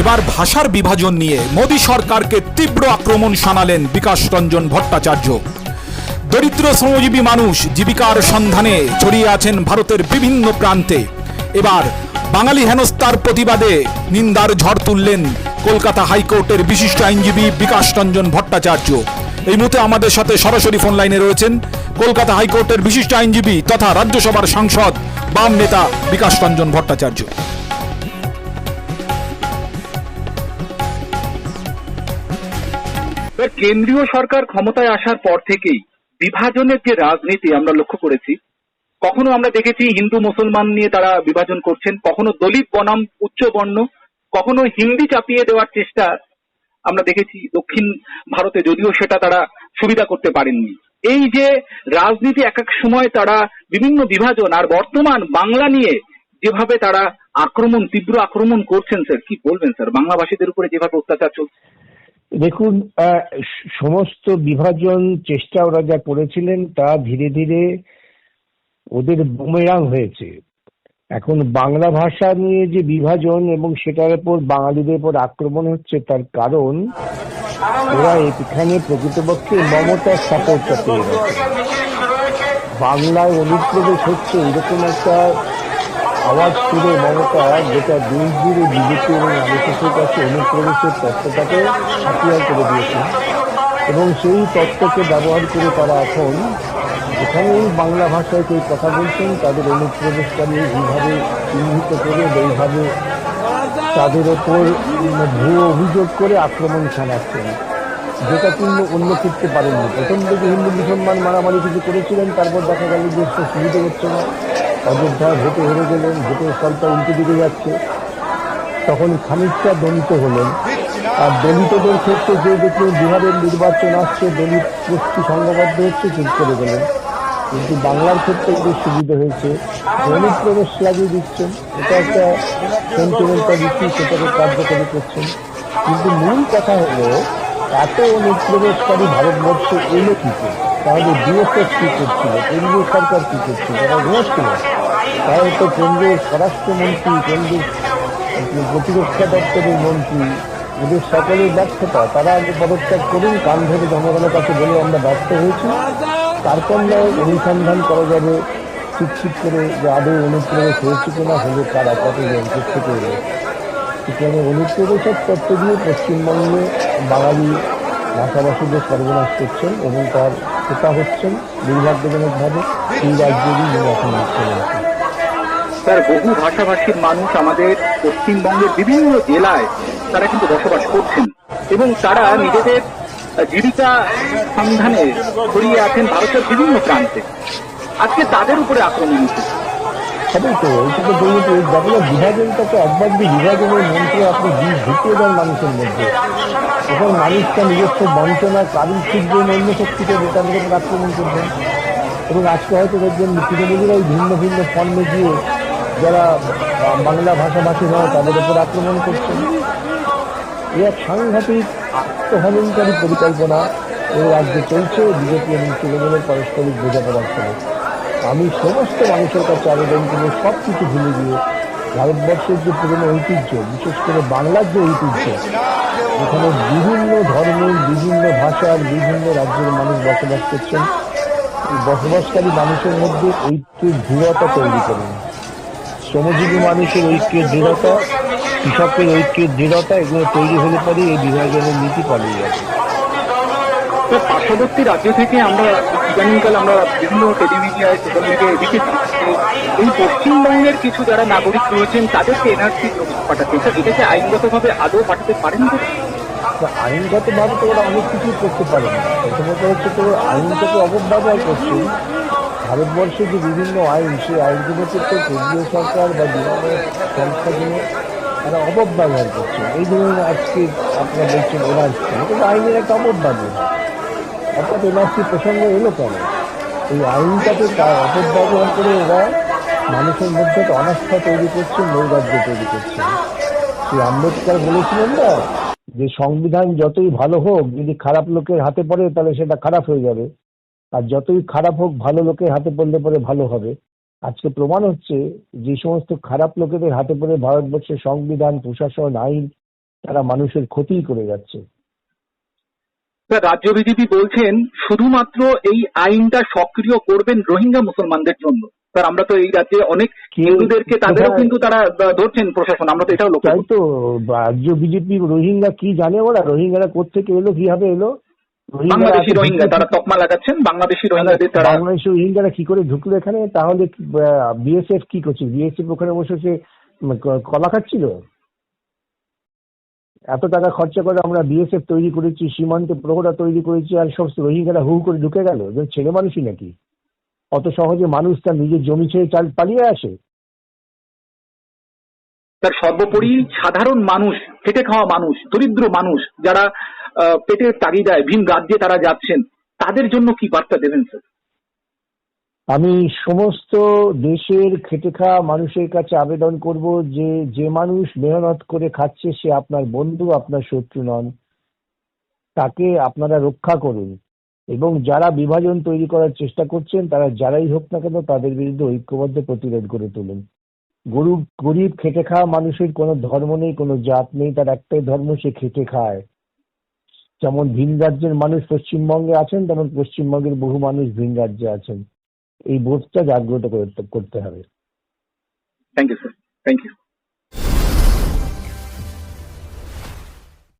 এবার ভাষার বিভাজন নিয়ে মোদী সরকারকে তীব্র আক্রমণ শানালেন বিকাশ রঞ্জন ভট্টাচার্য। দরিদ্র শ্রমজীবী মানুষ জীবিকার সন্ধানে ছড়িয়ে আছেন ভারতের বিভিন্ন প্রান্তে। এবার বাঙালি হেনস্তার প্রতিবাদে নিন্দার ঝড় তুললেন কলকাতা হাইকোর্টের বিশিষ্ট আইনজীবী বিকাশ রঞ্জন ভট্টাচার্য। এই মুহূর্তে আমাদের সাথে সরাসরি ফোন লাইনে রয়েছেন কলকাতা হাইকোর্টের বিশিষ্ট আইনজীবী তথা রাজ্যসভার সাংসদ বাম নেতা বিকাশ রঞ্জন ভট্টাচার্য। কেন্দ্রীয় সরকার ক্ষমতায় আসার পর থেকেই বিভাজনের যে রাজনীতি আমরা লক্ষ্য করেছি, কখনো আমরা দেখেছি হিন্দু মুসলমান নিয়ে তারা বিভাজন করছেন, কখনো দলিত বনাম, উচ্চ বর্ণ, কখনো হিন্দি চাপিয়ে দেওয়ার চেষ্টা আমরা দেখেছি দক্ষিণ ভারতে, যদিও সেটা তারা সুবিধা করতে পারেননি। এই যে রাজনীতি এক এক সময় তারা বিভিন্ন বিভাজন, আর বর্তমান বাংলা নিয়ে যেভাবে তারা আক্রমণ, তীব্র আক্রমণ করছেন, স্যার, কি বলবেন, স্যার? বাংলাভাষীদের উপরে যেভাবে অত্যাচার চলছে। দেখুন সমস্ত বিভাজন চেষ্টা ওরা যা করেছিলেন তা ধীরে ধীরে ওদের বুমেরাং হয়েছে। এখন বাংলা ভাষা নিয়ে যে বিভাজন এবং সেটার উপর বাঙালিদের উপর আক্রমণ হচ্ছে তার কারণ, ওরা এখানে প্রকৃতপক্ষে মমতার সাপোর্টটা পেয়ে গেছে। বাংলায় অনুপ্রবেশ হচ্ছে এরকম একটা আওয়াজ তুলে মমতা যেটা দেশ জুড়ে বিজেপি এবং আরএসএসের কাছে অনুপ্রবেশের তত্ত্বটাকে হাতিয়ার করে দিয়েছে এবং সেই তত্ত্বকে ব্যবহার করে তারা এখন এখানেই বাংলা ভাষায় কেউ কথা বলছেন, তাদের অনুপ্রবেশকারী এইভাবে চিহ্নিত করে এইভাবে তাদের ওপর ভুয়ো অভিযোগ করে আক্রমণ চালাচ্ছেন। যেটা কিন্তু অন্য ক্ষেত্রে পারেননি। প্রথম থেকে হিন্দু মুসলমান মারামারি কিছু করেছিলেন, তারপর দেখা গেল যে সুবিধে হচ্ছে না। অযোধ্যায় ভোটে হেরে গেলেন, ভোটের ফলটা উল্টো দিকে যাচ্ছে। তখন খানিকটা দলিত হলেন। আর দলিতদের ক্ষেত্রে যে দেখে বিহারের নির্বাচন আসছে, দলিত গোষ্ঠী সংঘবদ্ধ হচ্ছে, চুপ করে গেলেন। কিন্তু বাংলার ক্ষেত্রে যে সুবিধা হয়েছে অনুপ্রবেশ লাগিয়ে দিচ্ছেন। এটা একটা সেন্টিমেন্টাল ইস্যু সেটাকে কার্যকরী করছেন। কিন্তু মূল কথা হলো, এত অনুপ্রবেশকারী ভারতবর্ষে এলো কি করে? তাহলে বিএসএফ কি করছিল? কেন্দ্রীয় সরকার কি করছিল? তারা ঘুমাচ্ছিল তাহলে তো কেন্দ্রের স্বরাষ্ট্রমন্ত্রী, কেন্দ্রের প্রতিরক্ষা দপ্তরের মন্ত্রী, এদের সকলের ব্যর্থতা, তারা আগে পদত্যাগ করুন কান ধরে জনগণের কাছে বলে আমরা ব্যর্থ হয়েছি। তারপর নয় অনুসন্ধান করা যাবে ঠিক করে যে আদৌ অনুপ্রবেশ হয়েছে কিনা, হলে কারা কতজন থেকে এলো সেখানে অনুপ্রবেশের তত্ত্ব দিয়ে পশ্চিমবঙ্গে বাঙালি ভাষাভাষীদের সর্বনাশ করছেন এবং তার সেটা হচ্ছেন দুর্ভাগ্যজনকভাবে, এই রাজ্যেরই নির্বাচন মুখ্যমন্ত্রী স্যার বহু ভাষাভাষীর মানুষ আমাদের পশ্চিমবঙ্গের বিভিন্ন জেলায় তারা কিন্তু বসবাস করছেন। এবং তারা নিজেদের জীবিকা সন্ধানে ছড়িয়ে আছেন ভারতের বিভিন্ন প্রান্তে। আজকে তাদের উপরে আক্রমণ হচ্ছে। তো এইটা তো বিভাজনটাকে একবার মানুষের মধ্যে। মানুষটা নিজস্ব কারণ আক্রমণ করবেন। এবং আজকে হয়তো দেখবেন ভিন্ন ভিন্ন ফর্মে গিয়ে যারা বাংলা ভাষাভাষী নয় তাদের উপর আক্রমণ করছেন, এ এক সাংঘাতিক আত্মহননকারী পরিকল্পনা এই রাজ্যে চলছে, বিজেপি এবং তৃণমূলের পারস্পরিক বোঝাপড়ার ফলে। আমি সমস্ত মানুষের কাছে আবেদন করব সব কিছু ভুলে গিয়ে ভারতবর্ষের যে পুরনো ঐতিহ্য, বিশেষ করে বাংলার যে ঐতিহ্য এখানে বিভিন্ন ধর্মের বিভিন্ন ভাষার বিভিন্ন রাজ্যের মানুষ বসবাস করছেন বসবাসকারী মানুষের মধ্যে ঐক্যের দৃঢ়তা তৈরি করুন। শ্রমজীবী মানুষের ঐক্যের দৃঢ়তা কৃষকের ঐক্যের দৃঢ়তা এগুলো তৈরি হলে পরে এই বিভাজনের নীতি পালিয়ে যাবে। পার্শ্ববর্তী রাজ্য থেকে আমরা ইদানিংকাল আমরা বিভিন্ন টেলিমিডিয়ায় সোশ্যাল মিডিয়ায় দেখেছি এই পশ্চিমবঙ্গের কিছু যারা নাগরিক রয়েছেন তাদেরকে এনআরসি পাঠাতে স্যার এটাকে আইনগতভাবে আদৌ পাঠাতে পারেন আইনগতভাবে তো ওরা অনেক কিছুই করতে পারে না। প্রথমত হচ্ছে তো আইনটাকে অপব্যবহার করছে। ভারতবর্ষে যে বিভিন্ন আইন, সেই আইনগুলো তো কেন্দ্রীয় সরকার বা বিভিন্ন সংস্থাগুলো তারা অপব্যবহার করছে। এই ধরুন আজকে আপনারা বলছেন এনআরসি। এটা তো আইনের একটা অপব্যবহার অর্থাৎ এনআরসি প্রসঙ্গ এলো কেন? এই আইনটাকে তার অপব্যবহার করে ওরা মানুষের মধ্যে একটা অনাস্থা তৈরি করছে, নৈরাজ্য তৈরি করছে। শ্রী আম্বেদকর বলেছিলেন না যে সংবিধান যতই ভালো হোক, যদি খারাপ লোকের হাতে পড়ে তাহলে সেটা খারাপ হয়ে যাবে। আর যতই খারাপ হোক ভালো লোকের হাতে পড়লে পরে ভালো হবে। আজকে প্রমাণ হচ্ছে যে সমস্ত খারাপ লোকেদের হাতে পড়ে ভারতবর্ষের সংবিধান প্রশাসন আইন তারা মানুষের ক্ষতি করে যাচ্ছে। স্যার রাজ্য বিজেপি বলছেন শুধুমাত্র এই আইনটা সক্রিয় করবেন রোহিঙ্গা মুসলমানদের জন্য। স্যার আমরা তো এই রাজ্যে অনেক হিন্দুদেরকে তাদেরও কিন্তু তারা ধরছেন প্রশাসন। আমরা তো এটাও লক্ষ্য তাই তো রাজ্য বিজেপি রোহিঙ্গা কি জানে ওরা? রোহিঙ্গারা কোথেকে এলো কীভাবে এলো? বাংলাদেশি রোহিঙ্গা তারা তকমা লাগাচ্ছেন। বাংলাদেশি রোহিঙ্গাদের তারা বাংলাদেশি রোহিঙ্গারা কি করে ঢুকলো এখানে? তাহলে বিএসএফ কি করছে বিএসএফ ওখানে বসে সে কলা খাচ্ছিল? এত টাকা খরচা করে আমরা বিএসএফ তৈরি করেছি সীমান্ত প্রহরা তৈরি করেছি আর সব রোহিঙ্গারা হু করে ঢুকে গেল। ছেলে মানুষই নাকি? অত সহজে মানুষ তার নিজের জমি ছেড়ে চাল পালিয়ে আসে? তার সর্বোপরি সাধারণ মানুষ খেটে খাওয়া মানুষ দরিদ্র মানুষ যারা পেটের তাগিদায়, ভিন রাজ্যে তারা যাচ্ছেন, তাদের জন্য কি বার্তা দেবেন, স্যার? আমি সমস্ত দেশের খেটে খাওয়া মানুষের কাছে আবেদন করব যে যে মানুষ মেহনত করে খাচ্ছে সে আপনার বন্ধু, আপনার শত্রু নন। তাকে আপনারা রক্ষা করুন। এবং যারা বিভাজন তৈরি করার চেষ্টা করছেন, তারা যারাই হোক না কেন তাদের বিরুদ্ধে ঐক্যবদ্ধ প্রতিরোধ করে তুলুন। গরিব গরিব, খেটে খাওয়া মানুষের কোনো ধর্ম নেই, কোনো জাত নেই, তার একটাই ধর্ম, সে খেটে খায়। যেমন ভিন রাজ্যের মানুষ পশ্চিমবঙ্গে আছেন, তেমন পশ্চিমবঙ্গের বহু মানুষ ভিন রাজ্যে আছেন। এই বোধটা জাগ্রত করতে হবে। Thank you sir thank you